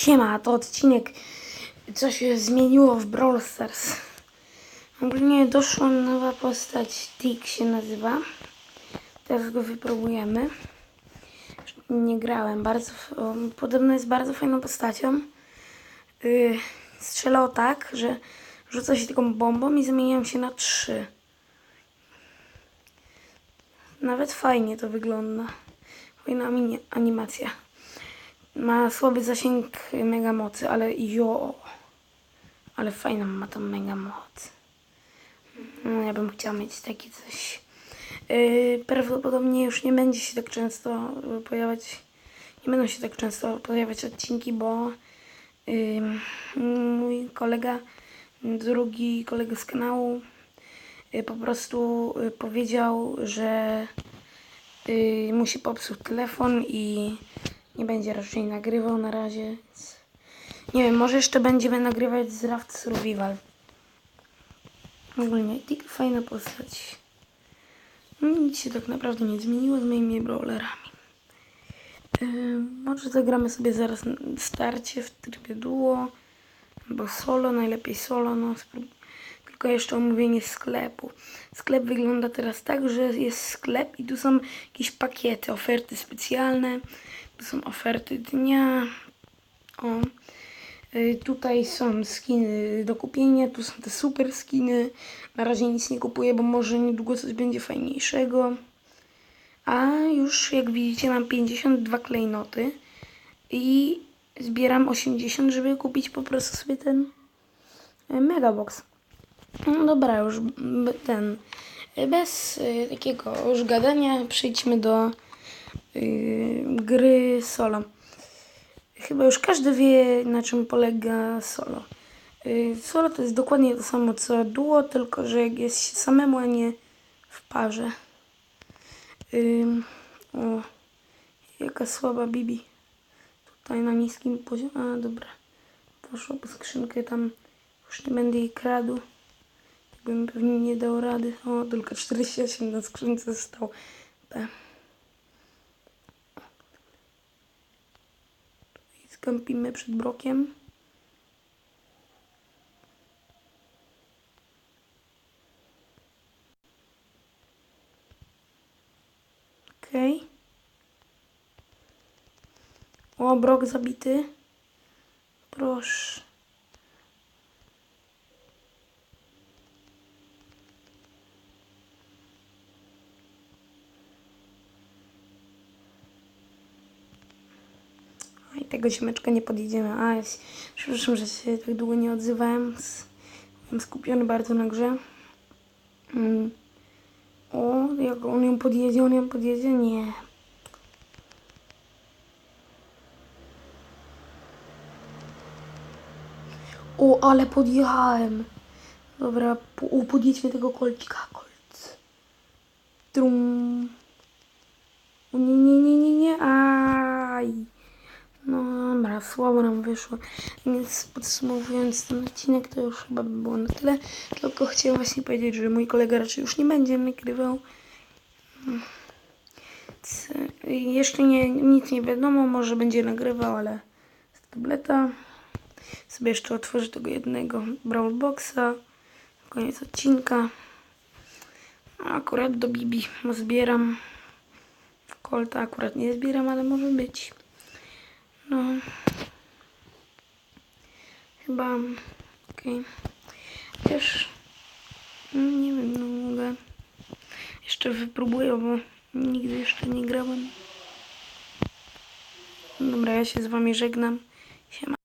Siema, to odcinek, co się zmieniło w Brawl Stars. Ogólnie doszła nowa postać, Tick się nazywa. Teraz go wypróbujemy. Nie grałem, bardzo, podobno jest bardzo fajną postacią. Yy, strzelał tak, że rzuca się taką bombą i zamieniam się na trzy. Nawet fajnie to wygląda. Fajna animacja. Ma słaby zasięg mega mocy, ale jo. Ale fajna ma tą mega moc. No, ja bym chciała mieć takie coś. Yy, prawdopodobnie już nie będzie się tak często y, pojawiać. Nie będą się tak często pojawiać odcinki, bo yy, mój kolega, drugi kolega z kanału, y, po prostu y, powiedział, że y, mu się popsuł telefon i nie będzie raczej nagrywał na razie. Nie wiem, może jeszcze będziemy nagrywać z Raft Survival. Ogólnie fajna postać. No, Nic się tak naprawdę nie zmieniło z moimi brawlerami. Yy, może zagramy sobie zaraz starcie w trybie duo, albo solo, najlepiej solo. No, tylko jeszcze omówienie sklepu. Sklep wygląda teraz tak, że jest sklep i tu są jakieś pakiety, oferty specjalne. Tu są oferty dnia. O. Y, Tutaj są skiny do kupienia, tu są te super skiny. Na razie nic nie kupuję, bo może niedługo coś będzie fajniejszego. A już jak widzicie mam 52 klejnoty i zbieram 80, żeby kupić po prostu sobie ten y, megabox. No dobra, już ten. y, Bez y, takiego już gadania przejdźmy do y, gry solo. Chyba już każdy wie, na czym polega solo. Solo to jest dokładnie to samo co duo, tylko że jak jest się samemu, a nie w parze. O, jaka słaba Bibi. Tutaj na niskim poziomie. A, dobra. Poszło po skrzynkę tam. Już nie będę jej kradł. Bym pewnie nie dał rady. O, tylko 48 na skrzynce został. I skampimy przed brokiem. Okej. O, brok zabity. Proszę. Tego ziomeczka nie podjedziemy. A, ja się- przepraszam, że się tak długo nie odzywałem. Byłem skupiony bardzo na grze. Mm. O, jak on ją podjedzie, on ją podjedzie? Nie. O, ale podjechałem. Dobra, po, podjedźmy tego kolcika. Kolc. Trum. Nie, nie, nie, nie, nie. Aj. Słabo nam wyszło. Więc podsumowując ten odcinek, to już chyba by było na tyle. Tylko chciałem właśnie powiedzieć, że mój kolega raczej już nie będzie nagrywał. C- Jeszcze nie, nic nie wiadomo, może będzie nagrywał, ale z tableta. Sobie jeszcze otworzę tego jednego Brawl Boxa. Koniec odcinka. Akurat do Bibi zbieram. Kolta akurat nie zbieram, ale może być. No. Chyba. Okej. Też. no, Nie wiem, no mogę. Jeszcze wypróbuję, bo nigdy jeszcze nie grałem. Dobra, ja się z wami żegnam. Siema.